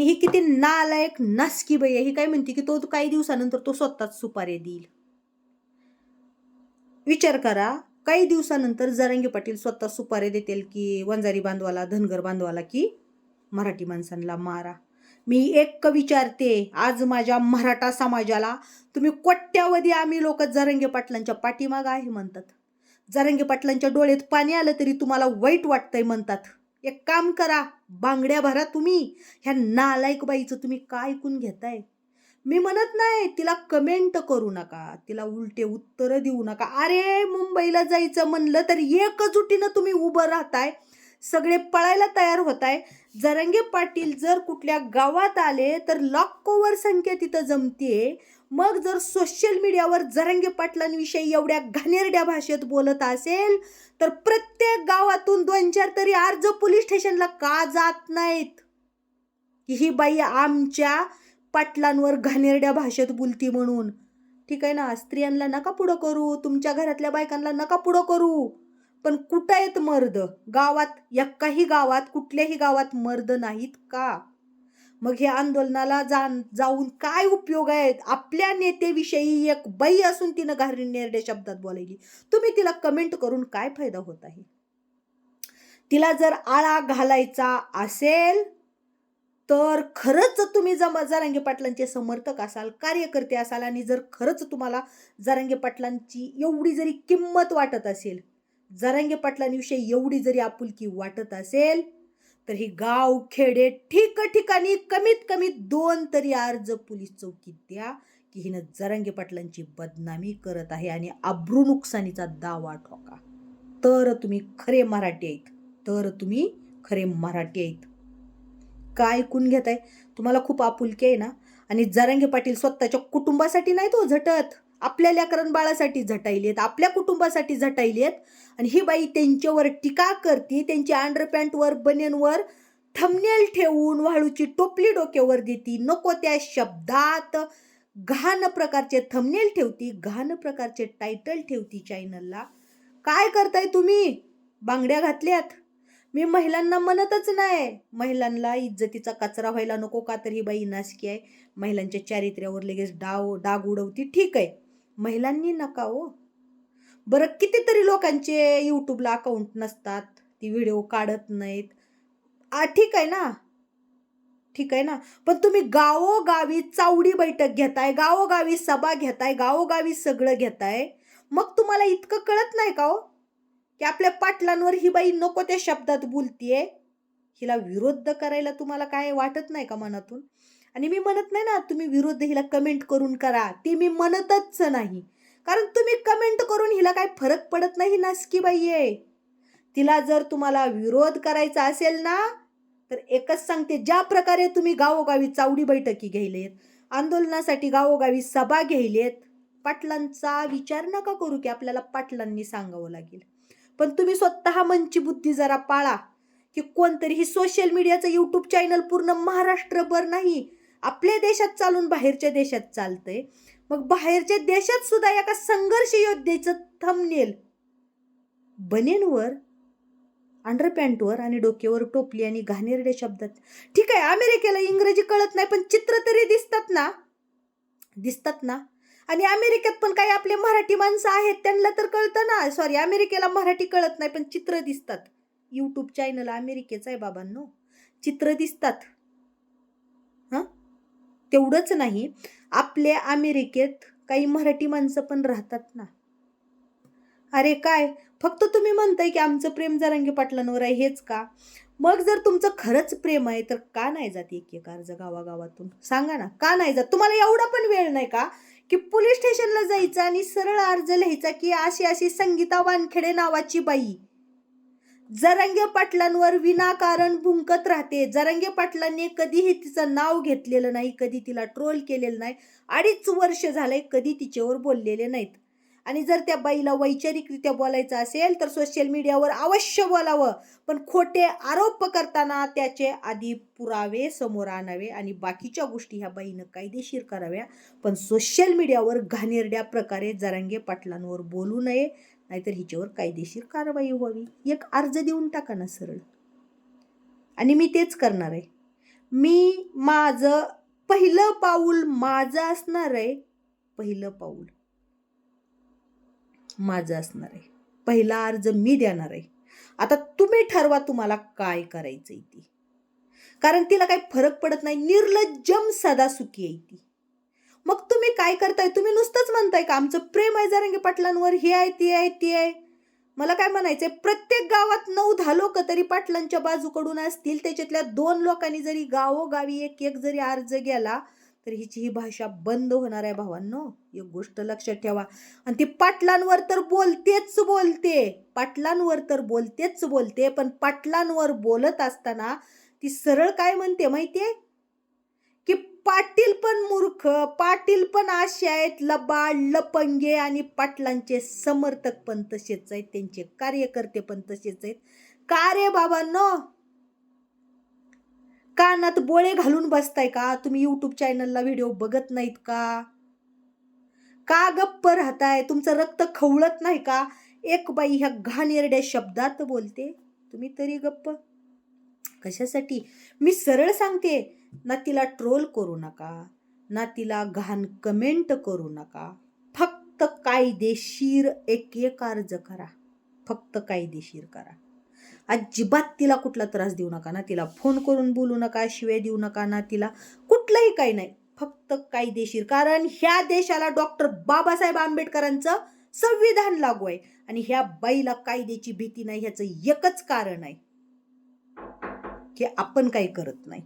आणि ही किती नालायक नासकी बाई आहे. ही काय म्हणते की तो काही दिवसानंतर तो स्वतःच सुपारी देईल. विचार करा काही दिवसानंतर जरंगे पाटील स्वतः सुपारे देतील की वंजारी बांधवाला धनगर बांधवाला की मराठी माणसांना मारा. मी एक विचारते आज माझ्या मराठा समाजाला तुम्ही कोट्यावधी आम्ही लोक जरंगे पाटलांच्या पाठीमाग आहे म्हणतात. जरंगे पाटलांच्या डोळ्यात पाणी आलं तरी तुम्हाला वाईट वाटतंय म्हणतात. एक काम करा बांगड्या भरा तुम्ही. ह्या नालायक बाईचं तुम्ही काय ऐकून घेताय? मी म्हणत नाही तिला कमेंट करू नका. तिला उलटे उत्तरं देऊ नका. अरे मुंबईला जायचं म्हणलं तर एकजुटीनं तुम्ही उभं राहताय. सगळे पळायला तयार होताय. जरंगे पाटील जर कुठल्या गावात आले तर लाखोवर संख्या तिथं जमतीये. मग जर सोशल मीडियावर जरंगे पाटलांविषयी एवढ्या घाणेरड्या भाषेत बोलत असेल तर प्रत्येक गावातून दोन चार तरी अर्ज पोलीस स्टेशनला का जात नाहीत? ही बाई आमच्या पाटलांवर घाणेरड्या भाषेत बोलती म्हणून. ठीक आहे ना? स्त्रियांना नका पुढं करू तुमच्या घरातल्या बायकांना नका पुढं करू. पण कुठं आहेत मर्द? गावात एकाही गावात कुठल्याही गावात मर्द नाहीत का? मग ह्या आंदोलनाला जा जाऊन काय उपयोग आहेत? आपल्या नेतेविषयी एक बाई असून तिनं घाणेरड्या शब्दात बोलायली. तुम्ही तिला कमेंट करून काय फायदा होत आहे? तिला जर आळा घालायचा असेल तर खरंच तुम्ही जम जरांगे पाटलांचे समर्थक असाल कार्यकर्ते असाल आणि जर खरंच तुम्हाला जरांगे पाटलांची एवढी जरी किंमत वाटत असेल जरांगे पाटलांविषयी एवढी जरी आपुलकी वाटत असेल तर ही गाव खेडे ठिकठिकाणी कमीत कमी दोन तरी अर्ज पोलीस चौकीत द्या की हिनं जरांगे पाटलांची बदनामी करत आहे आणि अब्रू नुकसानीचा दावा ठोका. तर तुम्ही खरे मराठी आहेत. तर तुम्ही खरे मराठी आहेत. काय ऐकून घेताय? तुम्हाला खूप आपुलकी आहे ना? आणि जरांगे पाटील स्वतःच्या कुटुंबासाठी नाही तो हो झटत. आपल्या लेकरण बाळासाठी झटायली आहेत आपल्या कुटुंबासाठी झटायली आहेत. आणि ही बाई त्यांच्यावर टीका करते त्यांच्या अंडरपॅन्टवर बनेनवर थमनेल ठेवून वाळूची टोपली डोक्यावर देती नको त्या शब्दात घाण प्रकारचे थमनेल ठेवती घाण प्रकारचे टायटल ठेवती चॅनलला काय करताय तुम्ही? बांगड्या घातल्यात. मी महिलांना म्हणतच नाही. महिलांना इज्जतीचा कचरा व्हायला नको का तर ही बाई नासकी आहे. महिलांच्या चारित्र्यावर लगेच डाव डाग उडवती. ठीक आहे. महिलांनी नका हो. बरं कितीतरी लोकांचे यूट्यूबला अकाउंट नसतात ती व्हिडिओ काढत नाहीत. आ ठीक आहे ना? ठीक आहे ना? पण तुम्ही गावोगावी चावडी बैठक घेताय गावोगावी सभा घेताय गावोगावी सगळं घेताय. मग तुम्हाला इतकं कळत नाही का हो? की आपल्या पाटलांवर ही बाई नको त्या शब्दात बोलतीये? हिला विरोध करायला तुम्हाला काय वाटत नाही का मनातून? आणि मी म्हणत नाही ना तुम्ही विरोध हिला कमेंट करून करा. ते मी म्हणतच नाही. कारण तुम्ही कमेंट करून हिला काय फरक पडत नाही नासकी बाई आहे तिला जर तुम्हाला विरोध करायचा असेल ना तर एकच सांगते ज्या प्रकारे तुम्ही गावोगावी चावडी बैठकी घ्यायलेत आंदोलनासाठी गावोगावी सभा घ्यायलेत पाटलांचा विचार नका करू की आपल्याला पाटलांनी सांगावं लागेल. पण तुम्ही स्वतः मनची बुद्धी जरा पाळा की कोणतरी ही सोशल मीडियाचं यूट्यूब चॅनल पूर्ण महाराष्ट्रभर नाही आपल्या देशात चालून बाहेरच्या देशात चालतंय. मग बाहेरच्या देशात सुद्धा एका संघर्ष योद्धेचं थंबनेल बनेनवर अंडरपॅन्टवर आणि डोक्यावर टोपली आणि घाणेरड्या शब्दात. ठीक आहे अमेरिकेला इंग्रजी कळत नाही पण चित्र तरी दिसतात ना? दिसतात ना? आणि अमेरिकेत पण काही आपले मराठी माणसं आहेत त्यांना तर कळतं ना. सॉरी अमेरिकेला मराठी कळत नाही पण चित्र दिसतात. यूट्यूब चॅनल अमेरिकेचं आहे बाबांनो. चित्र दिसतात. हां? तेवढंच नाही आपल्या अमेरिकेत काही मराठी माणसं पण राहतात ना. अरे काय? फक्त तुम्ही म्हणताय की आमचं प्रेम जरांगी पाटलांवर आहे हेच का? मग जर तुमचं खरंच प्रेम आहे तर का नाही जात एक अर्ज गावागावातून? सांगा ना का नाही जात? तुम्हाला एवढा पण वेळ नाही का? की पोलीस स्टेशनला जायचं आणि सरळ अर्ज लिहायचा की अशी अशी संगीता वानखेडे नावाची बाई. जरंगे पाटलांवर विनाकारण भुंकत राहते. जरंगे पाटलांनी कधीही तिचं नाव घेतलेलं नाही कधी तिला ट्रोल केलेलं नाही. अडीच वर्ष झालंय कधी तिच्यावर बोललेले नाहीत. आणि जर त्या बाईला वैचारिकरित्या बोलायचं असेल तर सोशल मीडियावर अवश्य बोलावं. पण खोटे आरोप करताना त्याचे आधी पुरावे समोर आणावे आणि बाकीच्या गोष्टी ह्या बाईनं कायदेशीर कराव्या. पण सोशल मीडियावर घाणेरड्या प्रकारे जरांगे पाटलांवर बोलू नये नाहीतर हिच्यावर कायदेशीर कारवाई व्हावी. एक अर्ज देऊन टाका ना सरळ. आणि मी तेच करणार आहे. मी माझं पहिलं पाऊल माझं असणार आहे पहिलं पाऊल. माझं असणार आहे. पहिला अर्ज मी देणार आहे. आता तुम्ही ठरवा तुम्हाला काय करायचं आहे ती. कारण तिला काही फरक पडत नाही. निर्लज्जम सदा सुखी आहे ती. मग तुम्ही काय करताय? तुम्ही नुसतंच म्हणताय का आमचं प्रेम आहे जारंगी पाटलांवर हे आहे ती आहे ती आहे. मला काय म्हणायचंय? प्रत्येक गावात नऊ दहा लोक तरी पाटलांच्या बाजूकडून असतील. त्याच्यातल्या दोन लोकांनी जरी गावोगावी एक एक जरी अर्ज गेला तर हिची ही भाषा बंद होणार आहे भावांनो. एक गोष्ट लक्षात ठेवा. आणि ती पाटलांवर तर बोलतेच बोलते. पाटलांवर तर बोलतेच बोलते पण पाटलांवर बोलत असताना ती सरळ काय म्हणते माहितीये? की पाटील पण मूर्ख पाटील पण असे आहेत लबाड लपंगे आणि पाटलांचे समर्थक पण तसेच आहेत त्यांचे कार्यकर्ते पण तसेच आहेत. का रे बाबांनो? कानात बोळे घालून बसताय का? तुम्ही यूट्यूब चॅनलला व्हिडिओ बघत नाहीत का? का गप्प राहताय? तुमचं रक्त खवळत नाही का? एक बाई ह्या घाणेरड्या शब्दात बोलते तुम्ही तरी गप्प. कशासाठी? मी सरळ सांगते ना तिला ट्रोल करू नका ना तिला घाण कमेंट करू नका. फक्त कायदेशीर एक एक अर्ज करा. फक्त कायदेशीर करा. अजिबात तिला कुठला त्रास देऊ नका ना तिला फोन करून बोलू नका शिवाय देऊ नका ना तिला कुठलंही काही नाही फक्त कायदेशीर. कारण ह्या देशाला डॉक्टर बाबासाहेब आंबेडकरांचं संविधान लागू आहे आणि ह्या बाईला कायद्याची भीती नाही ह्याचं एकच कारण आहे की आपण काही करत नाही.